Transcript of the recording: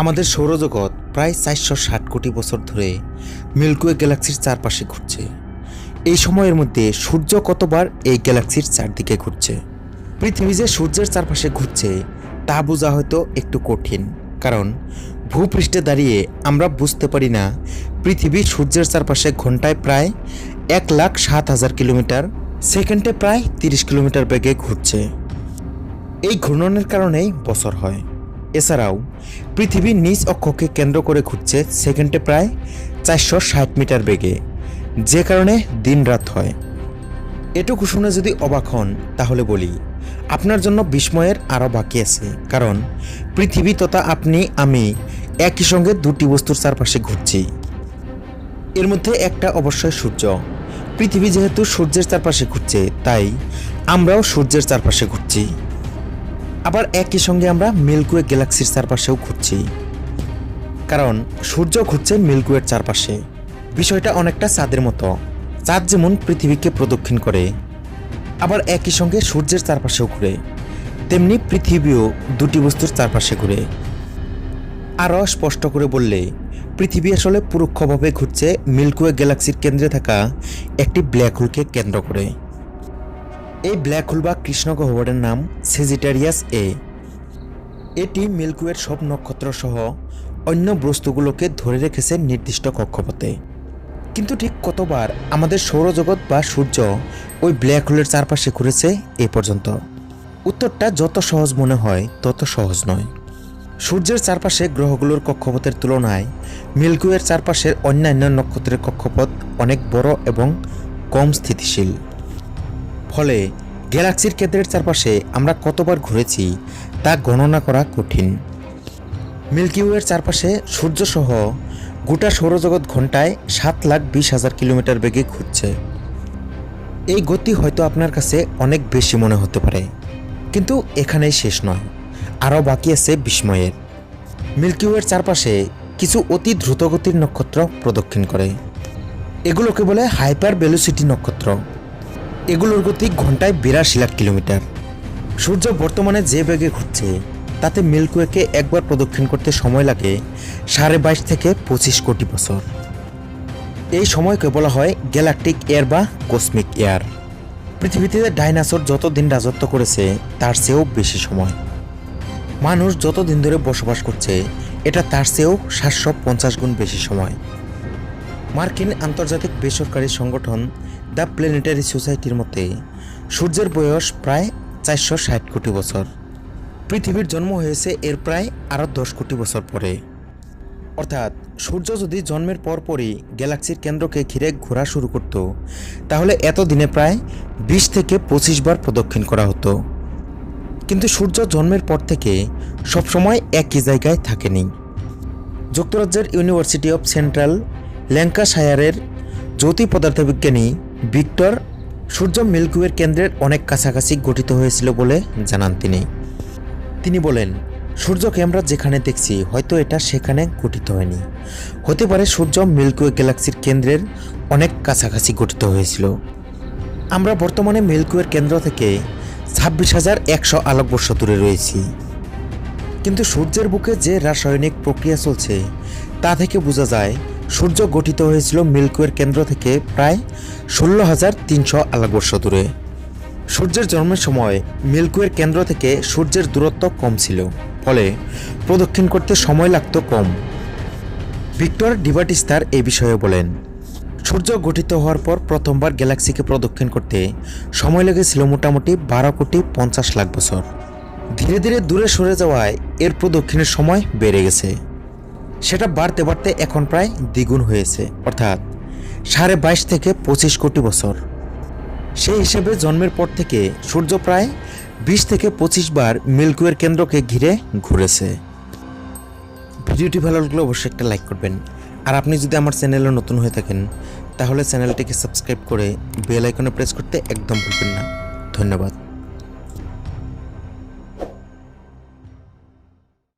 আমাদের সৌরজগৎ প্রায় চারশো ষাট কোটি বছর ধরে মিল্কওয়ে গ্যালাক্সির চারপাশে ঘুরছে। এই সময়ের মধ্যে সূর্য কতবার এই গ্যালাক্সির চারদিকে ঘুরছে? পৃথিবী যে সূর্যের চারপাশে ঘুরছে, তা বোঝা হয়তো একটু কঠিন, কারণ ভূপৃষ্ঠে দাঁড়িয়ে আমরা বুঝতে পারি না পৃথিবী সূর্যের চারপাশে ঘন্টায় প্রায় এক লাখ সাত হাজার কিলোমিটার, সেকেন্ডে প্রায় তিরিশ কিলোমিটার বেগে ঘুরছে। এই ঘূর্ণনের কারণেই বছর হয়। এছাড়াও, পৃথিবীর নিজ অক্ষকে কেন্দ্র করে ঘুরছে সেকেন্ডে প্রায় চারশো ষাট মিটার বেগে, যে কারণে দিন রাত হয়। এটুকু শুনে যদি অবাক হন, তাহলে বলি, আপনার জন্য বিস্ময়ের আরও বাকি আছে, কারণ পৃথিবী তথা আপনি, আমি একই সঙ্গে দুটি বস্তুর চারপাশে ঘুরছি। এর মধ্যে একটা অবশ্যই সূর্য। পৃথিবী যেহেতু সূর্যের চারপাশে ঘুরছে, তাই আমরাও সূর্যের চারপাশে ঘুরছি। আবার একই সঙ্গে আমরা মিল্কওয়ে গ্যালাক্সির চারপাশেও ঘুরছি। কারণ সূর্য ঘুরছে মিল্কওয়ের চারপাশে। বিষয়টা অনেকটা চাঁদের মতো। চাঁদ যেমন পৃথিবীকে প্রদক্ষিণ করে, আবার একই সঙ্গে সূর্যের চারপাশেও ঘুরে। তেমনি পৃথিবীও দুটি বস্তুর চারপাশে ঘুরে। আরও স্পষ্ট করে বললে, পৃথিবী আসলে পরোক্ষভাবে ঘুরছে মিল্কওয়ে গ্যালাক্সির কেন্দ্রে থাকা একটি ব্ল্যাক হোলকে কেন্দ্র করে। এই ব্ল্যাক হোল বা কৃষ্ণ গহ্বরের নাম সেজিটারিয়াস এ এটি মিল্কওয়ের সব নক্ষত্র সহ অন্য বস্তুগুলোকে ধরে রেখেছে নির্দিষ্ট কক্ষপথে। কিন্তু ঠিক কতবার আমাদের সৌরজগৎ বা সূর্য ওই ব্ল্যাক হোলের চারপাশে ঘুরেছে এ পর্যন্ত? উত্তরটা যত সহজ মনে হয়, তত সহজ নয়। সূর্যের চারপাশে গ্রহগুলোর কক্ষপথের তুলনায় মিল্কওয়ের চারপাশের অন্যান্য নক্ষত্রের কক্ষপথ অনেক বড় এবং কম স্থিতিশীল। ফলে গ্যালাক্সির কেন্দ্রের চারপাশে আমরা কতবার ঘুরেছি তা গণনা করা কঠিন। মিল্কি ওয়ের চারপাশে সূর্যসহ গোটা সৌরজগৎ ঘন্টায় সাত লাখ বিশ হাজার কিলোমিটার বেগে ঘুরছে। এই গতি হয়তো আপনার কাছে অনেক বেশি মনে হতে পারে, কিন্তু এখানেই শেষ নয়, আরও বাকি আছে বিস্ময়ের। মিল্কি ওয়ের চারপাশে কিছু অতি দ্রুতগতির নক্ষত্র প্রদক্ষিণ করে। এগুলোকে বলে হাইপার ভেলোসিটি নক্ষত্র। এগুলোর গতি ঘন্টায় বিরাশি লাখ কিলোমিটার। সূর্য বর্তমানে যে বেগে ঘুরছে, তাতে মিল্কওয়েকে একবার প্রদক্ষিণ করতে সময় লাগে সাড়ে বাইশ থেকে পঁচিশ কোটি বছর। এই সময়কে বলা হয় গ্যালাকটিক এয়ার বা কসমিক এয়ার। পৃথিবীতে ডাইনাসোর যতদিন রাজত্ব করেছে, তার চেয়েও বেশি সময়। মানুষ যতদিন ধরে বসবাস করছে, এটা তার চেয়েও সাতশো পঞ্চাশ গুণ বেশি সময়। মার্কিন আন্তর্জাতিক বেসরকারি সংগঠন দ্য প্ল্যানেটারি সোসাইটির মতে, সূর্যের বয়স প্রায় চারশো ষাট কোটি বছর। পৃথিবীর জন্ম হয়েছে এর প্রায় আরও দশ কোটি বছর পরে। অর্থাৎ, সূর্য যদি জন্মের পরপরই গ্যালাক্সির কেন্দ্রকে ঘিরে ঘোরা শুরু করত, তাহলে এতদিনে প্রায় বিশ থেকে পঁচিশ বার প্রদক্ষিণ করা হতো। কিন্তু সূর্য জন্মের পর থেকে সবসময় একই জায়গায় থাকেনি। যুক্তরাজ্যের ইউনিভার্সিটি অফ সেন্ট্রাল ল্যাঙ্কাশায়ারের জ্যোতি পদার্থবিজ্ঞানী ভিক্টর সূর্য মিল্কওয়ের কেন্দ্রের অনেক কাছাকাছি গঠিত হয়েছিল বলে জানান তিনি। তিনি বলেন সূর্যকে আমরা যেখানে দেখছি, হয়তো এটা সেখানে গঠিত হয়নি। হতে পারে সূর্য মিল্কওয়ে গ্যালাক্সির কেন্দ্রের অনেক কাছাকাছি গঠিত হয়েছিল। আমরা বর্তমানে মিল্কওয়ের কেন্দ্র থেকে ছাব্বিশ হাজার একশো আলোকবর্ষ দূরে রয়েছি। কিন্তু সূর্যের বুকে যে রাসায়নিক প্রক্রিয়া চলছে, তা থেকে বোঝা যায় সূর্য গঠিত হয়েছিল মিল্কওয়ের কেন্দ্র থেকে প্রায় ষোলো হাজার তিনশো আলোকবর্ষ দূরে। সূর্যের জন্মের সময় মিল্কওয়ের কেন্দ্র থেকে সূর্যের দূরত্ব কম ছিল, ফলে প্রদক্ষিণ করতে সময় লাগত কম। ভিক্টর ডিভাটিস্তার এ বিষয়ে বলেন, সূর্য গঠিত হওয়ার পর প্রথমবার গ্যালাক্সিকে প্রদক্ষিণ করতে সময় লেগেছিল মোটামুটি বারো কোটি পঞ্চাশ লাখ বছর। ধীরে ধীরে দূরে সরে যাওয়ায় এর প্রদক্ষিণের সময় বেড়ে গেছে। সেটা বাড়তে বাড়তে এখন প্রায় দ্বিগুণ হয়েছে। অর্থাৎ সাড়ে বাইশ থেকে পঁচিশ কোটি বছর। সেই হিসেবে জন্মের পর থেকে সূর্য প্রায় বিশ থেকে পঁচিশ বার মিল্কওয়ের কেন্দ্রকে ঘিরে ঘুরেছে। ভিডিওটি ভালো লাগলে অবশ্যই একটা লাইক করবেন। আর আপনি যদি আমার চ্যানেলে নতুন হয়ে থাকেন, তাহলে চ্যানেলটিকে সাবস্ক্রাইব করে বেল আইকনে প্রেস করতে একদম ভুলবেন না। ধন্যবাদ।